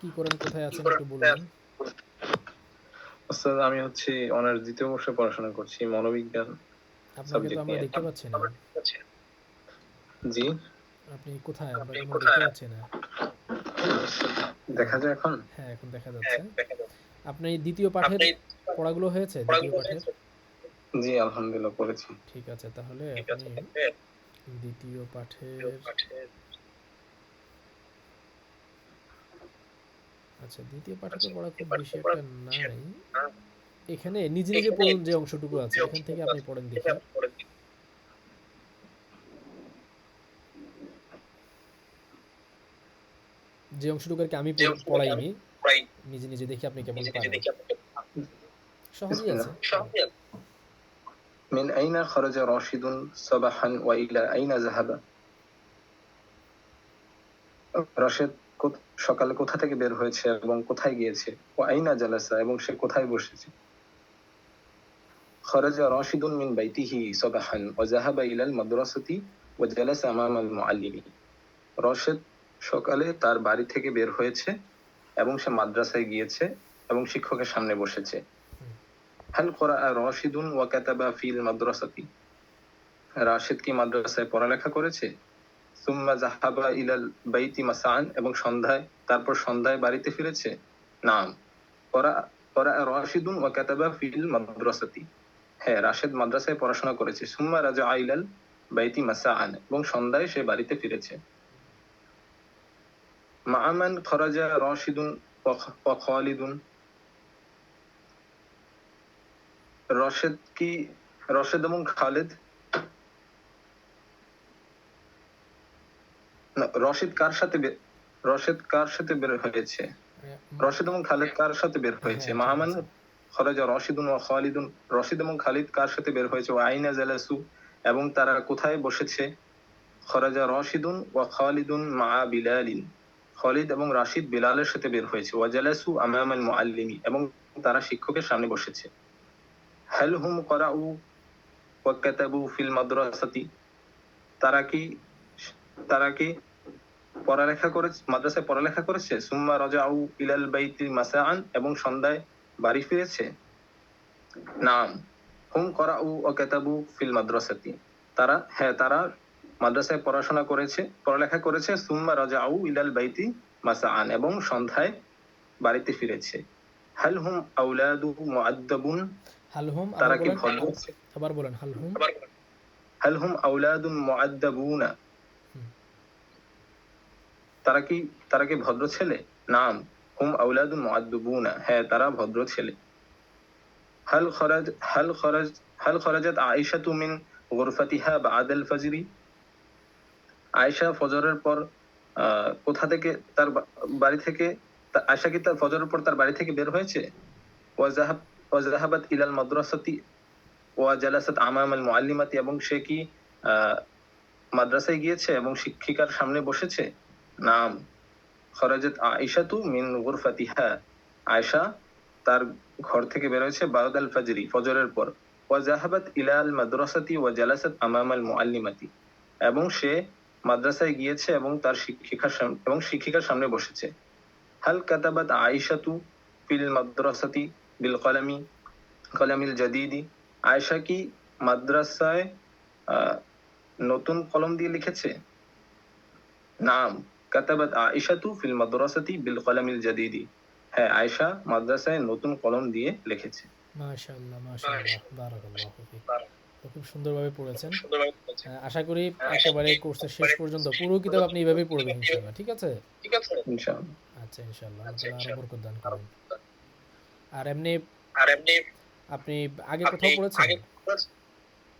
কি করেন কোথায় আছেন একটু বলবেন ওস্তাদ আমি হচ্ছে অনার্স দ্বিতীয় বর্ষে পড়াশোনা করছি মনোবিজ্ঞান আপনাকে তো আমরা দেখতে পাচ্ছি না। জি? আপনি কোথায়? আমরা কোনো দেখতে পাচ্ছি না। দেখা যায় এখন? হ্যাঁ এখন দেখা যাচ্ছে। আপনি দ্বিতীয় পাঠের পড়াগুলো হয়েছে দ্বিতীয় পাঠের? জি আলহামদুলিল্লাহ পড়েছি। ঠিক আছে তাহলে আপনি দ্বিতীয় পাঠের আচ্ছা দ্বিতীয় পাঠে তো পড়া খুব বেশি একটা নাই এখানে নিজে নিজে পড়ুন যে অংশটুকু আছে এখান থেকে আপনি পড়েন দেখি যে অংশটুকু আর কি আমি পড়- পড়াইনি নিজে নিজে দেখি আপনি কেমন পারেন সহজই আছে من أين خرج راشد صباحا وإلى أين ذهب রশেদ কো- সকালে কোথা থেকে বের হয়েছে এবং কোথায় গিয়েছে ও আইনা জালাসা এবং সে কোথায় বসেছে خرج راشد من بيته صباحا وذهب إلى المدرسة وجلس أمام المعلم রশেদ সকালে তার বাড়ি থেকে বের হয়েছে এবং সে মাদ্রাসায় গিয়েছে এবং শিক্ষকের সামনে বসেছে هل قرأ راشد وكتب في المدرسة রাশিদ কি মাদ্রাসায় পড়ালেখা করেছে সুম্মা জাহাবা ইলাল বাইতি মাসান, এবং সন্ধ্যায়, তারপর সন্ধ্যায় বাড়িতে ফিরেছে? নাম। রাশিদুন ওয়া কাতাবা ফিল মাদ্রাসাতি। হ্যাঁ রাশেদ মাদ্রাসায় পড়াশোনা করেছে। সুম্মা রাজা আইলাল বাইতি এবং সন্ধ্যায় সে বাড়িতে ফিরেছে। মাআমান খরাজা রাশিদুন খালিদুন। রশেদ কি, রশেদ এবং খালেদ রশিদ কার সাথে রশেদ কার সাথে বের হয়েছে? রশেদ এবং খালেদ কার সাথে বের হয়েছে? হ্যাঁ, মাহমান। খরাজা রশিদুন ও খালিদুন রশিদ এবং খালিদ কার সাথে বের হয়েছে? ও আইনা জালাসু এবং তারা কোথায় বসেছে? খরাজা রশিদুন ও খালিদুন মা বিলালিন। খালিদ এবং রাশিদ বিলালের সাথে বের হয়েছে। ওয়া জালাসু আমামাল মুআল্লিমি এবং তারা শিক্ষকের সামনে বসেছে। হেল হুম করাউ ওয়া কাতাবু ফিল মাদ্রাসাতি তারা কি তারা কি পড়ালেখা করেছে মাদ্রাসায় পড়ালেখা করেছে? সুম্মা রাজা আউ ইলাল বাইতি মাসাআন এবং সন্ধ্যায় বাড়ি ফিরেছে? নাম হুম করা উ ও কেতাবু ফিল মাদ্রাসাতি। তারা হ্যাঁ তারা মাদ্রাসায় পড়াশোনা করেছে পড়ালেখা করেছে সুম্মা রাজা আউ ইলাল বাইতি মাসাআন এবং সন্ধ্যায় বাড়িতে ফিরেছে। হাল হুম আউলাদু মুআদ্দাবুন? হাল হুম তারা কি ভালো আছে আবার বলেন হাল হুম। হাল হুম আউলাদুন মুআদ্দাবুনা? তারা কি তারা কি ভদ্র ছেলে? নাম, হুম আউলাদ মুআদ্দুবুনা। হ্যাঁ তারা ভদ্র ছেলে। হাল খরাজ হাল খরাজ, হাল খরাজাত আয়েশাতু মিন গুরফাতিহা বা'দ আল ফজরি। আয়েশা ফজরের পর কোথা থেকে তার বাড়ি থেকে আয়েশা কি তার ফজরের পর তার বাড়ি থেকে বের হয়েছে? ওয়াজাহাব ওয়াজাহাবাত ইলাল মাদ্রাসাতি, ওয়া জালাসাত আমাম আল মুআল্লিমাতি, এবং সে কি মাদ্রাসায় গিয়েছে এবং শিক্ষিকার সামনে বসেছে? নাম। খরাজাত আয়েশাতু মিন গুরফাতিহা। আয়েশা তার ঘর থেকে বের হয়েছে বাদ আল ফাজরি, ফজরের পর। ওয়া জাহাবাত ইলাল মাদ্রাসাতি ওয়া জালাসাত আমাম আল মুআল্লিমাতি। এবং সে মাদ্রাসায় গিয়েছে এবং তার শিক্ষিকার এবং শিক্ষিকার সামনে বসেছে। হাল কাতাবাত আয়েশাতু ফিল মাদ্রাসাতি বিল কলামি, কলামিল জাদিদি। আয়েশা কি মাদ্রাসায় নতুন কলম দিয়ে লিখেছে? নাম। কাতাবাত আয়েশাতু ফিল মাদ্রাসাতি বিল কলামিল জাদিদি হ্যাঁ আয়েশা মাদ্রাসায় নতুন কলম দিয়ে লিখেছে। মাশাআল্লাহ মাশাআল্লাহ বারাকাল্লাহু ফিক। খুব সুন্দরভাবে পড়েছেন। আশা করি একেবারে কোর্সের শেষ পর্যন্ত পুরো কিতাব আপনি এইভাবেই পড়বেন ইনশাআল্লাহ ঠিক আছে? ঠিক আছে। ইনশাআল্লাহ। আচ্ছা ইনশাআল্লাহ। আল্লাহ আরও বরকত দান করুন। আর এমনি আপনি আগে কোথাও পড়েছেন?